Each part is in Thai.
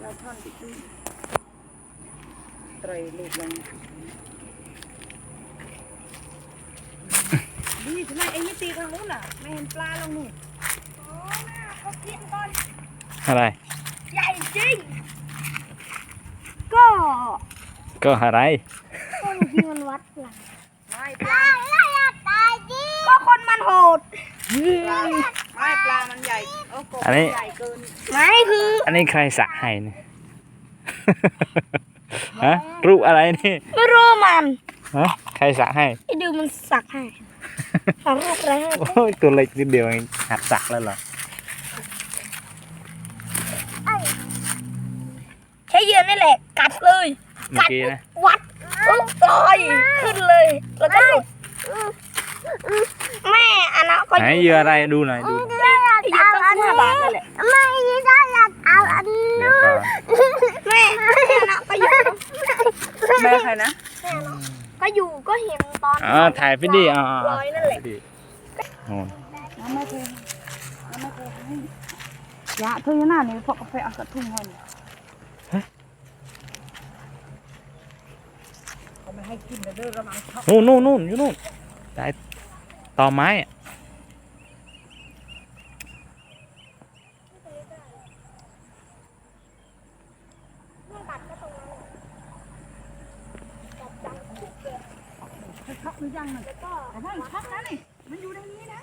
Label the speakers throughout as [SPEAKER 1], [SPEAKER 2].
[SPEAKER 1] เราท่อนติดตื้นไตรลูกลังนี่ทำไมเอ็งไม่ตีทางนู้นอะ ไม่เห็นปลาลงนู่น
[SPEAKER 2] โอ้น่าเขากินก่อน
[SPEAKER 3] อะไร
[SPEAKER 2] ใหญ่จริง ก็
[SPEAKER 3] ก็อะไร
[SPEAKER 2] ก็บางทีมันวัดหลัง
[SPEAKER 1] ไม่ปลา
[SPEAKER 2] ตายจริงก็คนมันโหด
[SPEAKER 1] อ้โห
[SPEAKER 3] อันนี้
[SPEAKER 1] ใหญ่เกิน
[SPEAKER 2] ไม่คือ
[SPEAKER 3] อันนี้ใครสระให้เนี่ย ฮะรูปอะไรนี่
[SPEAKER 2] ไม่รู้มัน
[SPEAKER 3] ฮะใครสระให้
[SPEAKER 2] ไอ้ดูมันสักให้สักรูปอะไรให้
[SPEAKER 3] โอ้ยตัวเล็กนิดเดียวเองหัดสระแล้วเหรอ
[SPEAKER 2] ใช้เหยื่อนี่แหละ กัดเลย
[SPEAKER 3] เมื่อกี้นะ
[SPEAKER 2] วัดลอยขึ้นเลย แล้วก็หลุดแม่อันนั้นก็
[SPEAKER 3] ไหนเหยื่ออะไรดูหน่อยดู
[SPEAKER 2] บาทนั่นแหละไม่ได้อยากเอาอัน
[SPEAKER 3] เดี๋ยวก่อน
[SPEAKER 2] แม่อันนั้นก็อยู่
[SPEAKER 1] แม่ใครนะ
[SPEAKER 2] ก็อยู่ก็เห็นตอน
[SPEAKER 3] อ๋อถ่ายไปดิอ๋อ
[SPEAKER 2] ลอยนั่นแหละ
[SPEAKER 3] ไปดิโน่น
[SPEAKER 1] น้ำไม่เคยน้ำไม่เคยให้ยาเธอหน้านี่พอกาแฟเอากระทุ่งเงินเขาไม่ให้กินเด้อระวังช็อก
[SPEAKER 3] นู่นนู่นนู่นอยู่นู่นได้ต่อไม้อะ
[SPEAKER 1] ช็ อกหรือยังน่ะแต่ว่าช็อกนะนี่มันอยู่ในนี้นะ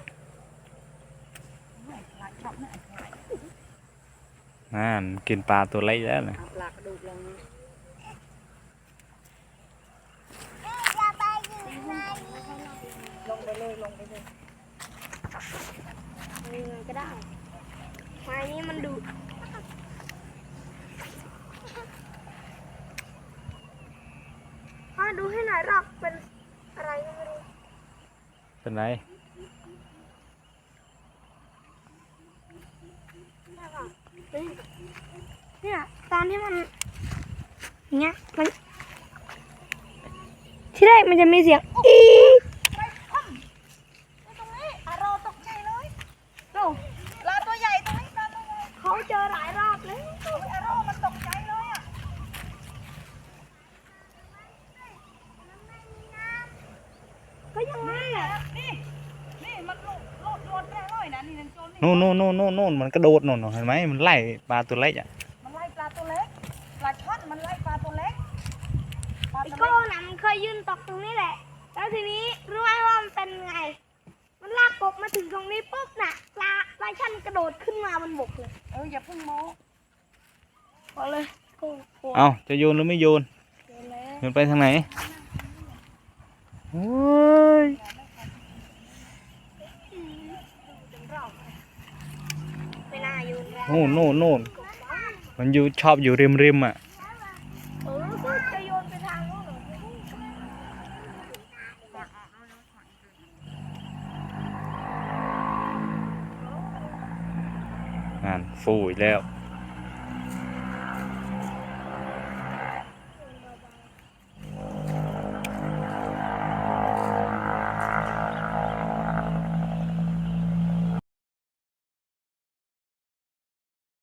[SPEAKER 1] ไม่หลายช็อกนะ
[SPEAKER 3] นั่นกินปลาตัวเล็กแล้วนะ
[SPEAKER 1] เอาปลากระดูกลงลงไปเลยลงไปเลย
[SPEAKER 2] ยังไงก็ได้ไม้นี้มันดูพ่อดูให้หน่อยรอบเป็น
[SPEAKER 3] เป็นไร
[SPEAKER 2] เนี่ยตอนที่มันเนี้ยมัน ที่แรกมันจะมีเสียงอีปลาตัวใหญ่ตรงนี้ปลาตัวใหญ่เขาเจอหลายรอบเลยอารมมันตกใจเลยอะก็ยังไงอะ
[SPEAKER 1] นี่นี่มันโลดโลดโลดแน่เลยนะนี่นั่นโจนนี่
[SPEAKER 3] นู่นนู่นนู่นนู่นนู่นมันกระโดดนู่นเห็นไหมมันไล่ปลาตัวเล็กอะ
[SPEAKER 1] มันไล่ปลาตัวเล็กปลาช่อนมันไล่ปลาตัวเล็กปลา
[SPEAKER 2] ไอ้
[SPEAKER 1] ตัว
[SPEAKER 2] โก้
[SPEAKER 1] เล็ก
[SPEAKER 2] นะมันเคยยืนตกตรงนี้แหละ แล้วทีนี้รู้ไหมว่ามันเป็นไง มันลากกบมาถึงตรงนี้ปุ๊บน่ะปลาปลาชันกระโดดขึ้นมาบนบกเลย
[SPEAKER 1] เอออย่าเพิ่งโม้
[SPEAKER 2] พอเลยโก้กลัว
[SPEAKER 3] เอาจะโยนหรือไม่โยน
[SPEAKER 2] เดี๋ยวแล้ว
[SPEAKER 3] โยนไปทางไหนโอ้ย
[SPEAKER 2] ไม่ น่นโน่
[SPEAKER 3] นนู่นนู่นมันอยู่ชอบอยู่ริมริมอะ
[SPEAKER 2] งโน้นเหรอ
[SPEAKER 3] งานฟูอีกแล้ว